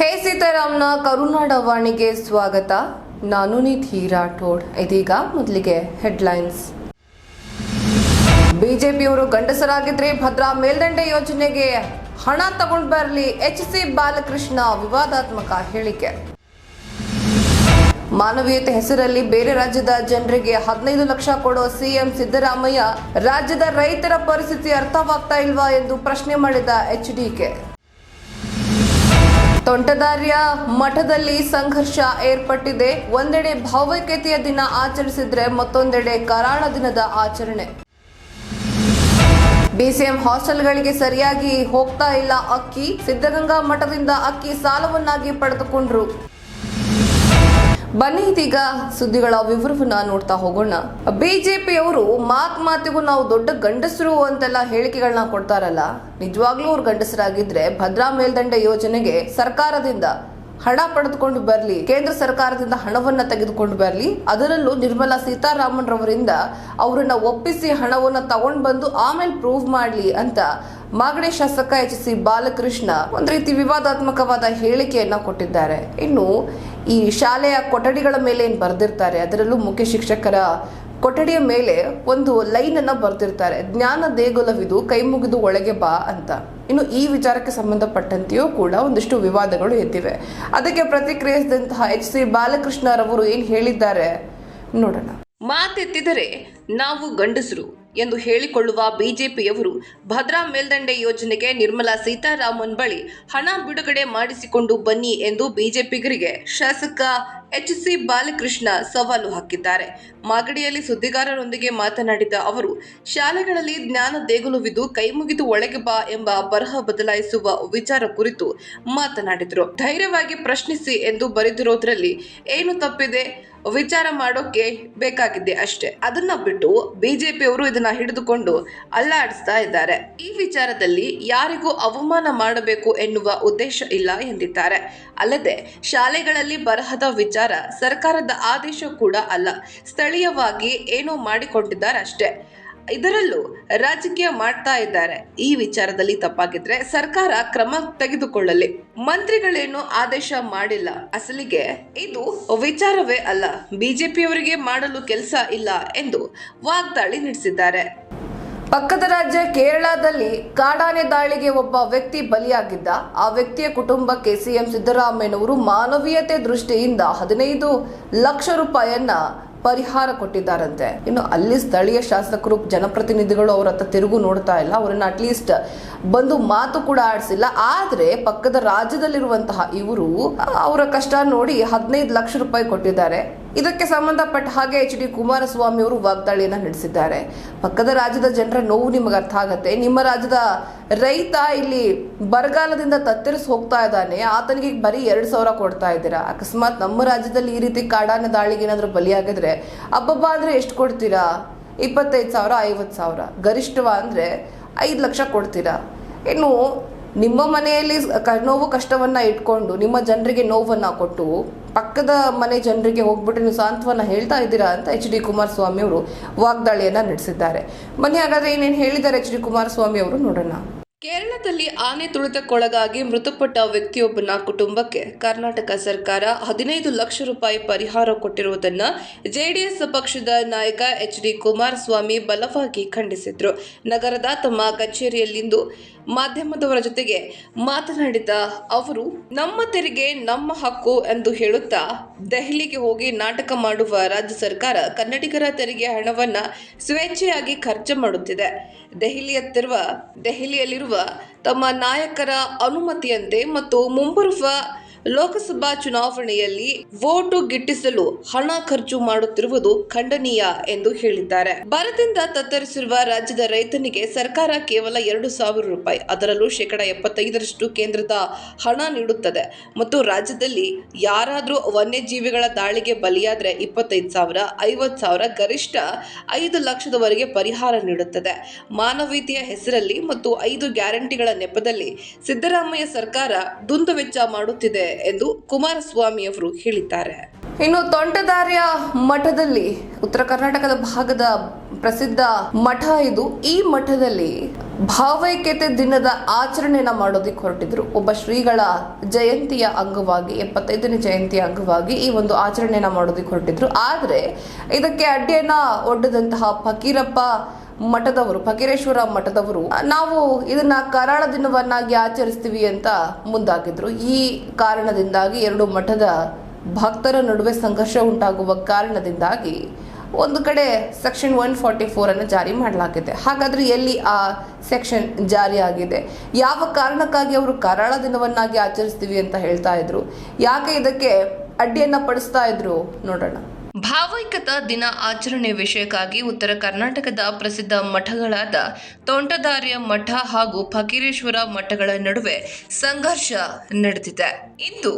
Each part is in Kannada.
ಹೇ ಸೀತಾರಾಮ್ನ ಕರುನಾಡ ವಾಣಿಗೆ ಸ್ವಾಗತ. ನಾನು ನಿಧಿ ರಾಠೋಡ್. ಇದೀಗ ಮೊದಲಿಗೆ ಹೆಡ್ಲೈನ್ಸ್. ಬಿಜೆಪಿಯವರು ಗಂಡಸರಾಗಿದ್ರೆ ಭದ್ರಾ ಮೇಲ್ದಂಡೆ ಯೋಜನೆಗೆ ಹಣ ತಗೊಂಡು ಬರಲಿ. ಎಚ್ ಸಿ ಬಾಲಕೃಷ್ಣ ವಿವಾದಾತ್ಮಕ ಹೇಳಿಕೆ. ಮಾನವೀಯತೆ ಹೆಸರಲ್ಲಿ ಬೇರೆ ರಾಜ್ಯದ ಜನರಿಗೆ ಹದಿನೈದು ಲಕ್ಷ ಕೊಡೋ ಸಿಎಂ ಸಿದ್ದರಾಮಯ್ಯ, ರಾಜ್ಯದ ರೈತರ ಪರಿಸ್ಥಿತಿ ಅರ್ಥವಾಗ್ತಾ ಇಲ್ವಾ ಎಂದು ಪ್ರಶ್ನೆ ಮಾಡಿದ ಎಚ್ ಎಚ್ಡಿಕೆ ತೋಂಟದಾರ್ಯ ಮಠದಲ್ಲಿ ಸಂಘರ್ಷ ಏರ್ಪಟ್ಟಿದೆ. ಒಂದೆಡೆ ಭಾವೈಕ್ಯತೆಯ ದಿನ ಆಚರಿಸಿದ್ರೆ ಮತ್ತೊಂದೆಡೆ ಕರಾಳ ದಿನದ ಆಚರಣೆ. ಬಿಸಿಎಂ ಹಾಸ್ಟೆಲ್ಗಳಿಗೆ ಸರಿಯಾಗಿ ಹೋಗ್ತಾ ಇಲ್ಲ ಅಕ್ಕಿ. ಸಿದ್ಧಗಂಗಾ ಮಠದಿಂದ ಅಕ್ಕಿ ಸಾಲವನ್ನಾಗಿ ಪಡೆದುಕೊಂಡ್ರು. ಬನ್ನಿ ಇದೀಗ ಸುದ್ದಿಗಳ ವಿವರವನ್ನ ನೋಡ್ತಾ ಹೋಗೋಣ. ಬಿಜೆಪಿಯವರು ಮಾತ್ ಮಾತಿಗೂ ನಾವು ದೊಡ್ಡ ಗಂಡಸರು ಅಂತೆಲ್ಲ ಹೇಳಿಕೆಗಳನ್ನ ಕೊಡ್ತಾರಲ್ಲ. ನಿಜವಾಗ್ಲೂ ಅವ್ರು ಗಂಡಸರಾಗಿದ್ರೆ ಭದ್ರಾ ಮೇಲ್ದಂಡೆ ಯೋಜನೆಗೆ ಸರ್ಕಾರದಿಂದ ಹಣ ಪಡೆದುಕೊಂಡು ಬರಲಿ, ಕೇಂದ್ರ ಸರ್ಕಾರದಿಂದ ಹಣವನ್ನ ತೆಗೆದುಕೊಂಡು ಬರಲಿ, ಅದರಲ್ಲೂ ನಿರ್ಮಲಾ ಸೀತಾರಾಮನ್ ರವರಿಂದ ಅವರನ್ನ ಒಪ್ಪಿಸಿ ಹಣವನ್ನ ತಗೊಂಡ್ ಬಂದು ಆಮೇಲೆ ಪ್ರೂವ್ ಮಾಡ್ಲಿ ಅಂತ ಮಾಗಡಿ ಶಾಸಕ ಎಚ್ ಸಿ ಬಾಲಕೃಷ್ಣ ಒಂದ್ ರೀತಿ ವಿವಾದಾತ್ಮಕವಾದ ಹೇಳಿಕೆಯನ್ನ ಕೊಟ್ಟಿದ್ದಾರೆ. ಇನ್ನು ಈ ಶಾಲೆಯ ಕೊಠಡಿಗಳ ಮೇಲೆ ಏನ್ ಬರೆದಿರ್ತಾರೆ? ಅದರಲ್ಲೂ ಮುಖ್ಯ ಶಿಕ್ಷಕರ ಕೊಠಡಿಯ ಮೇಲೆ ಒಂದು ಲೈನ್ ಅನ್ನ ಬರ್ದಿರ್ತಾರೆ. ಜ್ಞಾನ ದೇಗುಲವಿದು, ಕೈ ಮುಗಿದು ಒಳಗೆ ಬಾ ಅಂತ. ಇನ್ನು ಈ ವಿಚಾರಕ್ಕೆ ಸಂಬಂಧಪಟ್ಟಂತೆಯೂ ಕೂಡ ಒಂದಿಷ್ಟು ವಿವಾದಗಳು ಎದ್ದಿವೆ. ಅದಕ್ಕೆ ಪ್ರತಿಕ್ರಿಯಿಸಿದಂತಹ ಎಚ್ ಸಿ ಬಾಲಕೃಷ್ಣರವರು ಏನ್ ಹೇಳಿದ್ದಾರೆ? ನೋಡೋಣ. ಮಾತೆತ್ತಿದರೆ ನಾವು ಗಂಡಸರು. ಎಂದು ಹೇಳಿಕೊಳ್ಳುವ ಬಿಜೆಪಿಯವರು ಭದ್ರಾ ಮೇಲ್ದಂಡೆ ಯೋಜನೆಗೆ ನಿರ್ಮಲಾ ಸೀತಾರಾಮನ್ ಬಳಿ ಹಣ ಬಿಡುಗಡೆ ಮಾಡಿಸಿಕೊಂಡು ಬನ್ನಿ ಎಂದು ಬಿಜೆಪಿಗರಿಗೆ ಶಾಸಕ ಎಚ್ ಸಿ ಬಾಲಕೃಷ್ಣ ಸವಾಲು ಹಾಕಿದ್ದಾರೆ. ಮಾಗಡಿಯಲ್ಲಿ ಸುದ್ದಿಗಾರರೊಂದಿಗೆ ಮಾತನಾಡಿದ ಅವರು, ಶಾಲೆಗಳಲ್ಲಿ ಜ್ಞಾನ ದೇಗುಲುವಿದು ಕೈ ಮುಗಿದು ಒಳಗೆ ಬಾ ಎಂಬ ಬರಹ ಬದಲಾಯಿಸುವ ವಿಚಾರ ಕುರಿತು ಮಾತನಾಡಿದರು. ಧೈರ್ಯವಾಗಿ ಪ್ರಶ್ನಿಸಿ ಎಂದು ಬರೆದಿರೋದ್ರಲ್ಲಿ ಏನು ತಪ್ಪಿದೆ? ವಿಚಾರ ಮಾಡೋಕೆ ಬೇಕಾಗಿದೆ ಅಷ್ಟೇ. ಅದನ್ನ ಬಿಟ್ಟು ಬಿಜೆಪಿಯವರು ಇದನ್ನ ಹಿಡಿದುಕೊಂಡು ಅಲ್ಲಾಡಿಸ್ತಾ ಇದ್ದಾರೆ. ಈ ವಿಚಾರದಲ್ಲಿ ಯಾರಿಗೂ ಅವಮಾನ ಮಾಡಬೇಕು ಎನ್ನುವ ಉದ್ದೇಶ ಇಲ್ಲ ಎಂದಿದ್ದಾರೆ. ಅಲ್ಲದೆ ಶಾಲೆಗಳಲ್ಲಿ ಬರಹದ ವಿಚಾರ ಸರ್ಕಾರದ ಆದೇಶ ಕೂಡ ಅಲ್ಲ. ಸ್ಥಳೀಯವಾಗಿ ಏನೋ ಮಾಡಿಕೊಂಡಿದ್ದಾರೆ ಅಷ್ಟೇ. ಇದರಲ್ಲೂ ರಾಜಕೀಯ ಮಾಡ್ತಾ ಇದ್ದಾರೆ. ಈ ವಿಚಾರದಲ್ಲಿ ತಪ್ಪಾಗಿದ್ರೆ ಸರ್ಕಾರ ಕ್ರಮ ತೆಗೆದುಕೊಳ್ಳಲಿ. ಮಂತ್ರಿಗಳೇನು ಆದೇಶ ಮಾಡಿಲ್ಲ. ಅಸಲಿಗೆ ಇದು ವಿಚಾರವೇ ಅಲ್ಲ. ಬಿಜೆಪಿಯವರಿಗೆ ಮಾಡಲು ಕೆಲಸ ಇಲ್ಲ ಎಂದು ವಾಗ್ದಾಳಿ ನಡೆಸಿದ್ದಾರೆ. ಪಕ್ಕದ ರಾಜ್ಯ ಕೇರಳದಲ್ಲಿ ಕಾಡಾನೆ ದಾಳಿಗೆ ಒಬ್ಬ ವ್ಯಕ್ತಿ ಬಲಿಯಾಗಿದ್ದ. ಆ ವ್ಯಕ್ತಿಯ ಕುಟುಂಬಕ್ಕೆ ಸಿಎಂ ಸಿದ್ದರಾಮಯ್ಯನವರು ಮಾನವೀಯತೆ ದೃಷ್ಟಿಯಿಂದ ಹದಿನೈದು ಲಕ್ಷ ರೂಪಾಯಿಯನ್ನ ಪರಿಹಾರ ಕೊಟ್ಟಿದ್ದಾರಂತೆ. ಇನ್ನು ಅಲ್ಲಿ ಸ್ಥಳೀಯ ಶಾಸಕರು, ಜನಪ್ರತಿನಿಧಿಗಳು ಅವರ ಹತ್ರ ತಿರುಗು ನೋಡ್ತಾ ಇಲ್ಲ. ಅವರನ್ನ ಅಟ್ಲೀಸ್ಟ್ ಬಂದು ಮಾತು ಕೂಡ ಆಡಿಸಿಲ್ಲ. ಆದ್ರೆ ಪಕ್ಕದ ರಾಜ್ಯದಲ್ಲಿರುವಂತಹ ಇವರು ಅವರ ಕಷ್ಟ ನೋಡಿ ಹದಿನೈದು ಲಕ್ಷ ರೂಪಾಯಿ ಕೊಟ್ಟಿದ್ದಾರೆ. ಇದಕ್ಕೆ ಸಂಬಂಧಪಟ್ಟ ಹಾಗೆ ಎಚ್ ಡಿ ಕುಮಾರಸ್ವಾಮಿ ಅವರು ವಾಗ್ದಾಳಿಯನ್ನು ನಡೆಸಿದ್ದಾರೆ. ಪಕ್ಕದ ರಾಜ್ಯದ ಜನರ ನೋವು ನಿಮಗೆ ಅರ್ಥ ಆಗತ್ತೆ. ನಿಮ್ಮ ರಾಜ್ಯದ ರೈತ ಇಲ್ಲಿ ಬರಗಾಲದಿಂದ ತತ್ತರಿಸಿ ಹೋಗ್ತಾ ಇದ್ದಾನೆ. ಆತನಿಗೆ ಬರೀ ಎರಡು ಸಾವಿರ ಕೊಡ್ತಾ ಇದ್ದೀರಾ. ಅಕಸ್ಮಾತ್ ನಮ್ಮ ರಾಜ್ಯದಲ್ಲಿ ಈ ರೀತಿ ಕಾಡಾನೆ ದಾಳಿಗೆ ಏನಾದರೂ ಬಲಿಯಾಗಿದ್ರೆ ಅಬ್ಬಬ್ಬ ಅಂದ್ರೆ ಎಷ್ಟು ಕೊಡ್ತೀರಾ? ಇಪ್ಪತ್ತೈದು ಸಾವಿರ, ಐವತ್ತು ಸಾವಿರ. ಗರಿಷ್ಠವ ಅಂದ್ರೆ ಐದು ಲಕ್ಷ ಕೊಡ್ತೀರಾ? ಇನ್ನು ನಿಮ್ಮ ಮನೆಯಲ್ಲಿ ನೋವು ಕಷ್ಟವನ್ನ ಇಟ್ಕೊಂಡು ನಿಮ್ಮ ಜನರಿಗೆ ನೋವನ್ನ ಕೊಟ್ಟು ಪಕ್ಕದ ಮನೆ ಜನರಿಗೆ ಹೋಗ್ಬಿಟ್ಟು ನೀವು ಸಾಂತ್ವನ ಹೇಳ್ತಾ ಇದ್ದೀರಾ ಅಂತ ಎಚ್ ಡಿ ಕುಮಾರಸ್ವಾಮಿ ಅವರು ವಾಗ್ದಾಳಿಯನ್ನ ನಡೆಸಿದ್ದಾರೆ. ಬನ್ನಿ, ಹಾಗಾದ್ರೆ ಏನೇನು ಹೇಳಿದ್ದಾರೆ ಎಚ್ ಡಿ ಕುಮಾರಸ್ವಾಮಿ ಅವರು ನೋಡೋಣ. ಕೇರಳದಲ್ಲಿ ಆನೆ ತುಳಿತಕ್ಕೊಳಗಾಗಿ ಮೃತಪಟ್ಟ ವ್ಯಕ್ತಿಯೊಬ್ಬನ ಕುಟುಂಬಕ್ಕೆ ಕರ್ನಾಟಕ ಸರ್ಕಾರ ಹದಿನೈದು ಲಕ್ಷ ರೂಪಾಯಿ ಪರಿಹಾರ ಕೊಟ್ಟಿರುವುದನ್ನು ಜೆಡಿಎಸ್ ಪಕ್ಷದ ನಾಯಕ ಎಚ್ ಡಿ ಕುಮಾರಸ್ವಾಮಿ ಬಲವಾಗಿ ಖಂಡಿಸಿದ್ರು. ನಗರದ ತಮ್ಮ ಕಚೇರಿಯಲ್ಲಿಂದು ಮಾಧ್ಯಮದವರ ಜೊತೆಗೆ ಮಾತನಾಡಿದ ಅವರು, ನಮ್ಮ ತೆರಿಗೆ ನಮ್ಮ ಹಕ್ಕು ಎಂದು ಹೇಳುತ್ತಾ ದೆಹಲಿಗೆ ಹೋಗಿ ನಾಟಕ ಮಾಡುವ ರಾಜ್ಯ ಸರ್ಕಾರ ಕನ್ನಡಿಗರ ತೆರಿಗೆ ಹಣವನ್ನ ಸ್ವೇಚ್ಛೆಯಾಗಿ ಖರ್ಚು ಮಾಡುತ್ತಿದೆ. ದೆಹಲಿಯತ್ತಿರುವ, ದೆಹಲಿಯಲ್ಲಿರುವ ತಮ್ಮ ನಾಯಕರ ಅನುಮತಿಯಂತೆ ಮತ್ತು ಮುಂಬರುವ ಲೋಕಸಭಾ ಚುನಾವಣೆಯಲ್ಲಿ ವೋಟು ಗಿಟ್ಟಿಸಲು ಹಣ ಖರ್ಚು ಮಾಡುತ್ತಿರುವುದು ಖಂಡನೀಯ ಎಂದು ಹೇಳಿದ್ದಾರೆ. ಬರದಿಂದ ತತ್ತರಿಸಿರುವ ರಾಜ್ಯದ ರೈತನಿಗೆ ಸರ್ಕಾರ ಕೇವಲ ಎರಡು ಸಾವಿರ ರೂಪಾಯಿ, ಅದರಲ್ಲೂ ಶೇಕಡ ಎಪ್ಪತ್ತೈದರಷ್ಟು ಕೇಂದ್ರದ ಹಣ ನೀಡುತ್ತದೆ. ಮತ್ತು ರಾಜ್ಯದಲ್ಲಿ ಯಾರಾದರೂ ವನ್ಯಜೀವಿಗಳ ದಾಳಿಗೆ ಬಲಿಯಾದರೆ ಇಪ್ಪತ್ತೈದು ಸಾವಿರ, ಐವತ್ತು ಸಾವಿರ, ಗರಿಷ್ಠ ಐದು ಲಕ್ಷದವರೆಗೆ ಪರಿಹಾರ ನೀಡುತ್ತದೆ. ಮಾನವೀಯತೆಯ ಹೆಸರಲ್ಲಿ ಮತ್ತು ಐದು ಗ್ಯಾರಂಟಿಗಳ ನೆಪದಲ್ಲಿ ಸಿದ್ದರಾಮಯ್ಯ ಸರ್ಕಾರ ದುಂದುವೆಚ್ಚ ಮಾಡುತ್ತಿದೆ ಎಂದು ಕುಮಾರಸ್ವಾಮಿ ಅವರು ಹೇಳಿದ್ದಾರೆ. ಇನ್ನು ತೊಂಟದಾರ್ಯ ಮಠದಲ್ಲಿ ಉತ್ತರ ಕರ್ನಾಟಕದ ಭಾಗದ ಪ್ರಸಿದ್ಧ ಮಠ ಇದು. ಈ ಮಠದಲ್ಲಿ ಭಾವೈಕ್ಯತೆ ದಿನದ ಆಚರಣೆಯನ್ನ ಮಾಡೋದಕ್ಕೆ ಹೊರಟಿದ್ರು. ಒಬ್ಬ ಶ್ರೀಗಳ ಜಯಂತಿಯ ಅಂಗವಾಗಿ, ಎಪ್ಪತ್ತೈದನೇ ಜಯಂತಿಯ ಅಂಗವಾಗಿ ಈ ಒಂದು ಆಚರಣೆಯನ್ನ ಮಾಡೋದಕ್ಕೆ ಹೊರಟಿದ್ರು. ಆದ್ರೆ ಇದಕ್ಕೆ ಅಡ್ಡಿಯನ್ನ ಒಡ್ಡದಂತಹ ಫಕೀರಪ್ಪ ಮಠದವರು, ಫಕೀರೇಶ್ವರ ಮಠದವರು, ನಾವು ಇದನ್ನ ಕರಾಳ ದಿನವನ್ನಾಗಿ ಆಚರಿಸ್ತೀವಿ ಅಂತ ಮುಂದಾಗಿದ್ರು. ಈ ಕಾರಣದಿಂದಾಗಿ ಎರಡು ಮಠದ ಭಕ್ತರ ನಡುವೆ ಸಂಘರ್ಷ ಉಂಟಾಗುವ ಕಾರಣದಿಂದಾಗಿ ಒಂದು ಕಡೆ ಸೆಕ್ಷನ್ ಒನ್ ಫಾರ್ಟಿ ಫೋರ್ ಅನ್ನು ಜಾರಿ ಮಾಡಲಾಗಿದೆ. ಹಾಗಾದ್ರೆ ಎಲ್ಲಿ ಆ ಸೆಕ್ಷನ್ ಜಾರಿ ಆಗಿದೆ? ಯಾವ ಕಾರಣಕ್ಕಾಗಿ ಅವರು ಕರಾಳ ದಿನವನ್ನಾಗಿ ಆಚರಿಸ್ತೀವಿ ಅಂತ ಹೇಳ್ತಾ ಇದ್ರು? ಯಾಕೆ ಇದಕ್ಕೆ ಅಡ್ಡಿಯನ್ನ ಪಡಿಸ್ತಾ ಇದ್ರು? ನೋಡೋಣ. ಭಾವೈಕ್ಯತಾ ದಿನ ಆಚರಣೆ ವಿಷಯಕ್ಕಾಗಿ ಉತ್ತರ ಕರ್ನಾಟಕದ ಪ್ರಸಿದ್ಧ ಮಠಗಳಾದ ತೋಂಟದಾರ್ಯ ಮಠ ಹಾಗೂ ಫಕೀರೇಶ್ವರ ಮಠಗಳ ನಡುವೆ ಸಂಘರ್ಷ ನಡೆದಿದೆ. ಇಂದು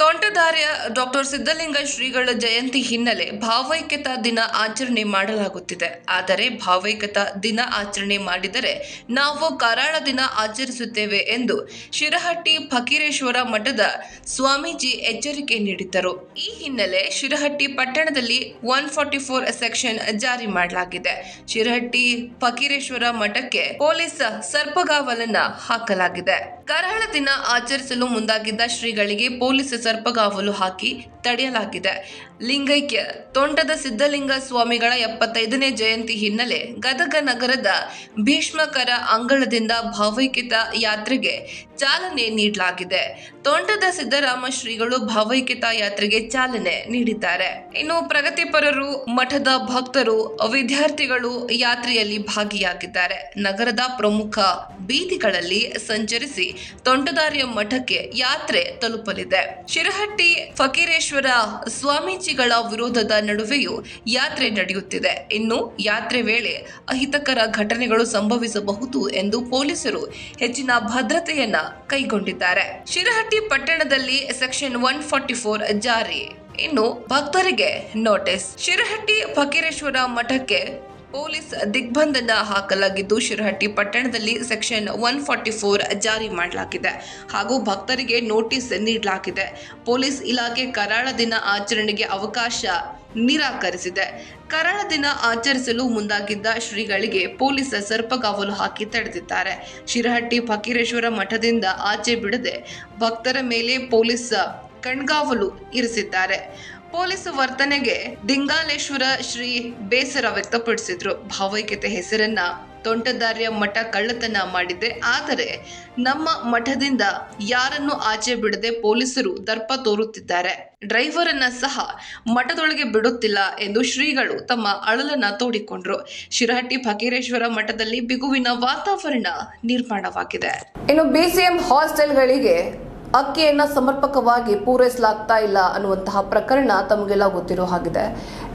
ತೋಂಟದಾರ್ಯ ಡಾಕ್ಟರ್ ಸಿದ್ದಲಿಂಗ ಶ್ರೀಗಳ ಜಯಂತಿ ಹಿನ್ನೆಲೆ ಭಾವೈಕ್ಯತಾ ದಿನ ಆಚರಣೆ ಮಾಡಲಾಗುತ್ತಿದೆ. ಆದರೆ ಭಾವೈಕ್ಯತಾ ದಿನ ಆಚರಣೆ ಮಾಡಿದರೆ ನಾವು ಕರಾಳ ದಿನ ಆಚರಿಸುತ್ತೇವೆ ಎಂದು ಶಿರಹಟ್ಟಿ ಫಕೀರೇಶ್ವರ ಮಠದ ಸ್ವಾಮೀಜಿ ಎಚ್ಚರಿಕೆ ನೀಡಿದ್ದರು. ಈ ಹಿನ್ನೆಲೆ ಶಿರಹಟ್ಟಿ ಪಟ್ಟಣದಲ್ಲಿ ಒನ್ ಫಾರ್ಟಿ ಫೋರ್ ಸೆಕ್ಷನ್ ಜಾರಿ ಮಾಡಲಾಗಿದೆ. ಶಿರಹಟ್ಟಿ ಫಕೀರೇಶ್ವರ ಮಠಕ್ಕೆ ಪೊಲೀಸ್ ಸರ್ಪಗಾವಲನ್ನ ಹಾಕಲಾಗಿದೆ. ಕರಾಳ ದಿನ ಆಚರಿಸಲು ಮುಂದಾಗಿದ್ದ ಶ್ರೀಗಳಿಗೆ ಪೊಲೀಸ್ ಸರ್ಪಗಾವಲು ಹಾಕಿ ತಡೆಯಲಾಗಿದೆ. ಲಿಂಗೈಕ್ಯ, ತೋಂಟದ ಸಿದ್ಧಲಿಂಗ ಸ್ವಾಮಿಗಳ ಎಪ್ಪತ್ತೈದನೇ ಜಯಂತಿ ಹಿನ್ನೆಲೆ ಗದಗ ನಗರದ ಭೀಷ್ಮಕರ ಅಂಗಳದಿಂದ ಭಾವೈಕ್ಯತ ಯಾತ್ರೆಗೆ ಚಾಲನೆ ನೀಡಲಾಗಿದೆ. ತೋಂಟದ ಸಿದ್ದರಾಮ ಶ್ರೀಗಳು ಭಾವೈಕ್ಯತ ಯಾತ್ರೆಗೆ ಚಾಲನೆ ನೀಡಿದ್ದಾರೆ. ಇನ್ನು ಪ್ರಗತಿಪರರು, ಮಠದ ಭಕ್ತರು, ವಿದ್ಯಾರ್ಥಿಗಳು ಯಾತ್ರೆಯಲ್ಲಿ ಭಾಗಿಯಾಗಿದ್ದಾರೆ. ನಗರದ ಪ್ರಮುಖ ಬೀದಿಗಳಲ್ಲಿ ಸಂಚರಿಸಿ ತೋಂಟದಾರ್ಯ ಮಠಕ್ಕೆ ಯಾತ್ರೆ ತಲುಪಲಿದೆ. ಶಿರಹಟ್ಟಿ, ಫಕೀರೇಶ್ವರ ಸ್ವಾಮೀಜಿಗಳ ವಿರೋಧದ ನಡುವೆಯೂ ಯಾತ್ರೆ ನಡೆಯುತ್ತಿದೆ. ಇನ್ನು ಯಾತ್ರೆ ವೇಳೆ ಅಹಿತಕರ ಘಟನೆಗಳು ಸಂಭವಿಸಬಹುದು ಎಂದು ಪೊಲೀಸರು ಹೆಚ್ಚಿನ ಭದ್ರತೆಯನ್ನ ಕೈಗೊಂಡಿದ್ದಾರೆ. ಶಿರಹಟ್ಟಿ ಪಟ್ಟಣದಲ್ಲಿ ಸೆಕ್ಷನ್ ಒನ್ ಫಾರ್ಟಿ ಫೋರ್ ಜಾರಿ. ಇನ್ನು ಭಕ್ತರಿಗೆ ನೋಟಿಸ್. ಶಿರಹಟ್ಟಿ ಫಕೀರೇಶ್ವರ ಮಠಕ್ಕೆ ಪೊಲೀಸ್ ದಿಗ್ಬಂಧನ ಹಾಕಲಾಗಿದ್ದು, ಶಿರಹಟ್ಟಿ ಪಟ್ಟಣದಲ್ಲಿ ಸೆಕ್ಷನ್ ಒನ್ ಫಾರ್ಟಿ ಫೋರ್ ಜಾರಿ ಮಾಡಲಾಗಿದೆ ಹಾಗೂ ಭಕ್ತರಿಗೆ ನೋಟಿಸ್ ನೀಡಲಾಗಿದೆ. ಪೊಲೀಸ್ ಇಲಾಖೆ ಕರಾಳ ದಿನ ಆಚರಣೆಗೆ ಅವಕಾಶ ನಿರಾಕರಿಸಿದೆ. ಕರಾಳ ದಿನ ಆಚರಿಸಲು ಮುಂದಾಗಿದ್ದ ಶ್ರೀಗಳಿಗೆ ಪೊಲೀಸ್ ಸರ್ಪಗಾವಲು ಹಾಕಿ ತಡೆದಿದ್ದಾರೆ. ಶಿರಹಟ್ಟಿ ಫಕೀರೇಶ್ವರ ಮಠದಿಂದ ಆಚೆ ಬಿಡದೆ ಭಕ್ತರ ಮೇಲೆ ಪೊಲೀಸ್ ಕಣ್ಗಾವಲು ಇರಿಸಿದ್ದಾರೆ. ಪೊಲೀಸ್ ವರ್ತನೆಗೆ ದಿಂಗಾಲೇಶ್ವರ ಶ್ರೀ ಬೇಸರ ವ್ಯಕ್ತಪಡಿಸಿದ್ರು. ಭಾವೈಕ್ಯತೆ ಹೆಸರನ್ನ ತೋಂಟದಾರ್ಯ ಮಠ ಕಳ್ಳತನ ಮಾಡಿದೆ. ಆದರೆ ನಮ್ಮ ಮಠದಿಂದ ಯಾರನ್ನು ಆಚೆ ಬಿಡದೆ ಪೊಲೀಸರು ದರ್ಪ ತೋರುತ್ತಿದ್ದಾರೆ. ಡ್ರೈವರ್ ಅನ್ನ ಸಹ ಮಠದೊಳಗೆ ಬಿಡುತ್ತಿಲ್ಲ ಎಂದು ಶ್ರೀಗಳು ತಮ್ಮ ಅಳಲನ್ನ ತೋಡಿಕೊಂಡ್ರು. ಶಿರಹಟ್ಟಿ ಫಕೀರೇಶ್ವರ ಮಠದಲ್ಲಿ ಬಿಗುವಿನ ವಾತಾವರಣ ನಿರ್ಮಾಣವಾಗಿದೆ. ಇನ್ನು ಬಿಸಿಎಂ ಹಾಸ್ಟೆಲ್ಗಳಿಗೆ ಅಕ್ಕಿಯನ್ನ ಸಮರ್ಪಕವಾಗಿ ಪೂರೈಸಲಾಗ್ತಾ ಇಲ್ಲ ಅನ್ನುವಂತಹ ಪ್ರಕರಣ ತಮಗೆಲ್ಲ ಗೊತ್ತಿರೋ ಹಾಗಿದೆ.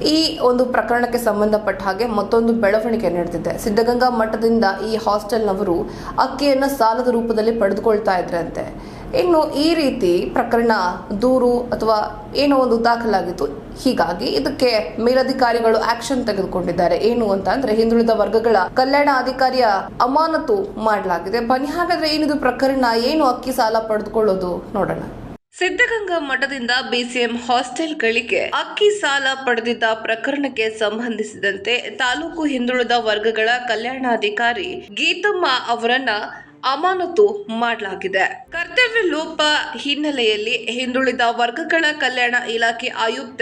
ಈ ಒಂದು ಪ್ರಕರಣಕ್ಕೆ ಸಂಬಂಧಪಟ್ಟ ಹಾಗೆ ಮತ್ತೊಂದು ಬೆಳವಣಿಗೆ ನಡೆದಿದೆ. ಸಿದ್ಧಗಂಗಾ ಮಠದಿಂದ ಈ ಹಾಸ್ಟೆಲ್ನವರು ಅಕ್ಕಿಯನ್ನ ಸಾಲದ ರೂಪದಲ್ಲಿ ಪಡೆದುಕೊಳ್ತಾ ಇದ್ರಂತೆ. ಇನ್ನು ಈ ರೀತಿ ಪ್ರಕರಣ ದೂರು ಅಥವಾ ಏನೋ ಒಂದು ದಾಖಲಾಗಿತ್ತು. ಹೀಗಾಗಿ ಇದಕ್ಕೆ ಮೇಲಧಿಕಾರಿಗಳು ಆಕ್ಷನ್ ತೆಗೆದುಕೊಂಡಿದ್ದಾರೆ. ಏನು ಅಂತ ಅಂದ್ರೆ ಹಿಂದುಳಿದ ವರ್ಗಗಳ ಕಲ್ಯಾಣ ಅಧಿಕಾರಿಯ ಅಮಾನತು ಮಾಡಲಾಗಿದೆ. ಬನ್ನಿ, ಹಾಗಾದ್ರೆ ಏನಿದು ಪ್ರಕರಣ? ಏನು ಅಕ್ಕಿ ಸಾಲ ಪಡೆದುಕೊಳ್ಳೋದು? ನೋಡೋಣ. ಸಿದ್ಧಗಂಗಾ ಮಠದಿಂದ ಬಿಸಿಎಂ ಹಾಸ್ಟೆಲ್ಗಳಿಗೆ ಅಕ್ಕಿ ಸಾಲ ಪಡೆದಿದ್ದ ಪ್ರಕರಣಕ್ಕೆ ಸಂಬಂಧಿಸಿದಂತೆ ತಾಲೂಕು ಹಿಂದುಳಿದ ವರ್ಗಗಳ ಕಲ್ಯಾಣಾಧಿಕಾರಿ ಗೀತಮ್ಮ ಅವರನ್ನ ಅಮಾನತು ಮಾಡಲಾಗಿದೆ. ಕರ್ತವ್ಯ ಲೋಪ ಹಿನ್ನೆಲೆಯಲ್ಲಿ ಹಿಂದುಳಿದ ವರ್ಗಗಳ ಕಲ್ಯಾಣ ಇಲಾಖೆ ಆಯುಕ್ತ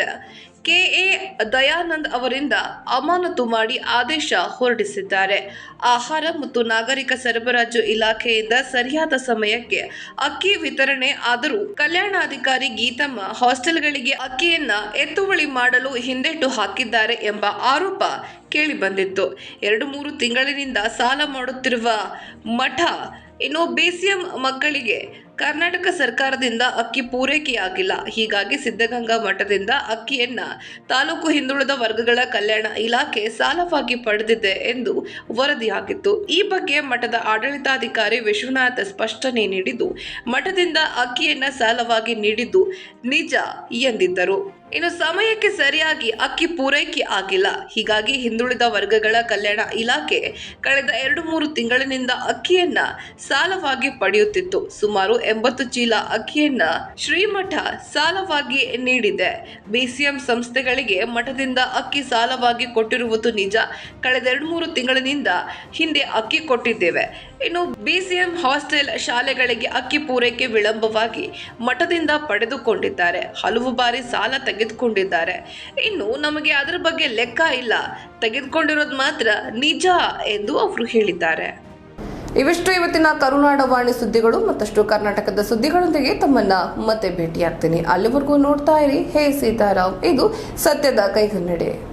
ಕೆಎ ದಯಾನಂದ್ ಅವರಿಂದ ಅಮಾನತು ಮಾಡಿ ಆದೇಶ ಹೊರಡಿಸಿದ್ದಾರೆ. ಆಹಾರ ಮತ್ತು ನಾಗರಿಕ ಸರಬರಾಜು ಇಲಾಖೆಯಿಂದ ಸರಿಯಾದ ಸಮಯಕ್ಕೆ ಅಕ್ಕಿ ವಿತರಣೆ ಆದರೂ ಕಲ್ಯಾಣಾಧಿಕಾರಿ ಗೀತಮ್ಮ ಹಾಸ್ಟೆಲ್ಗಳಿಗೆ ಅಕ್ಕಿಯನ್ನ ಎತ್ತುವಳಿ ಮಾಡಲು ಹಿಂದೆಟ್ಟು ಹಾಕಿದ್ದಾರೆ ಎಂಬ ಆರೋಪ ಕೇಳಿಬಂದಿತ್ತು. ಎರಡು ಮೂರು ತಿಂಗಳಿನಿಂದ ಸಾಲ ಮಾಡುತ್ತಿರುವ ಮಠ ಇನ್ನು ಬಿಸಿಎಂ ಮಕ್ಕಳಿಗೆ ಕರ್ನಾಟಕ ಸರ್ಕಾರದಿಂದ ಅಕ್ಕಿ ಪೂರೈಕೆಯಾಗಿಲ್ಲ. ಹೀಗಾಗಿ ಸಿದ್ಧಗಂಗಾ ಮಠದಿಂದ ಅಕ್ಕಿಯನ್ನ ತಾಲೂಕು ಹಿಂದುಳಿದ ವರ್ಗಗಳ ಕಲ್ಯಾಣ ಇಲಾಖೆ ಸಾಲವಾಗಿ ಪಡೆದಿದೆ ಎಂದು ವರದಿಯಾಗಿತ್ತು ಈ ಬಗ್ಗೆ ಮಠದ ಆಡಳಿತಾಧಿಕಾರಿ ವಿಶ್ವನಾಥ್ ಸ್ಪಷ್ಟನೆ ನೀಡಿದ್ದು, ಮಠದಿಂದ ಅಕ್ಕಿಯನ್ನ ಸಾಲವಾಗಿ ನೀಡಿದ್ದು ನಿಜ ಎಂದಿದ್ದರು. ಇನ್ನು ಸಮಯಕ್ಕೆ ಸರಿಯಾಗಿ ಅಕ್ಕಿ ಪೂರೈಕೆ ಆಗಿಲ್ಲ. ಹೀಗಾಗಿ ಹಿಂದುಳಿದ ವರ್ಗಗಳ ಕಲ್ಯಾಣ ಇಲಾಖೆ ಕಳೆದ ಎರಡು ಮೂರು ತಿಂಗಳಿನಿಂದ ಅಕ್ಕಿಯನ್ನ ಸಾಲವಾಗಿ ಪಡೆಯುತ್ತಿತ್ತು. ಸುಮಾರು ಎಂಬತ್ತು ಚೀಲ ಅಕ್ಕಿಯನ್ನ ಶ್ರೀಮಠ ಸಾಲವಾಗಿ ನೀಡಿದೆ. ಬಿಸಿಎಂ ಸಂಸ್ಥೆಗಳಿಗೆ ಮಠದಿಂದ ಅಕ್ಕಿ ಸಾಲವಾಗಿ ಕೊಟ್ಟಿರುವುದು ನಿಜ. ಕಳೆದ ಎರಡು ಮೂರು ತಿಂಗಳಿನಿಂದ ಹಿಂದೆ ಅಕ್ಕಿ ಕೊಟ್ಟಿದ್ದೇವೆ. ಇನ್ನು ಬಿಸಿಎಂ ಹಾಸ್ಟೆಲ್ ಶಾಲೆಗಳಿಗೆ ಅಕ್ಕಿ ಪೂರೈಕೆ ವಿಳಂಬವಾಗಿ ಮಠದಿಂದ ಪಡೆದುಕೊಂಡಿದ್ದಾರೆ. ಹಲವು ಬಾರಿ ಸಾಲ ತೆಗೆದುಕೊಂಡಿದ್ದಾರೆ. ಇನ್ನು ನಮಗೆ ಅದರ ಬಗ್ಗೆ ಲೆಕ್ಕ ಇಲ್ಲ. ತೆಗೆದುಕೊಂಡಿರೋದು ಮಾತ್ರ ನಿಜ ಎಂದು ಅವರು ಹೇಳಿದ್ದಾರೆ. ಇವಿಷ್ಟು ಇವತ್ತಿನ ಕರುನಾಡ ವಾಣಿ ಸುದ್ದಿಗಳು ಮತ್ತಷ್ಟು ಕರ್ನಾಟಕದ ಸುದ್ದಿಗಳೊಂದಿಗೆ ತಮ್ಮನ್ನ ಮತ್ತೆ ಭೇಟಿಯಾಗ್ತೀನಿ. ಅಲ್ಲಿವರೆಗೂ ನೋಡ್ತಾ ಇರಿ. ಹೇ ಸೀತಾರಾಮ್. ಇದು ಸತ್ಯದ ಕೈಗನ್ನಡಿ.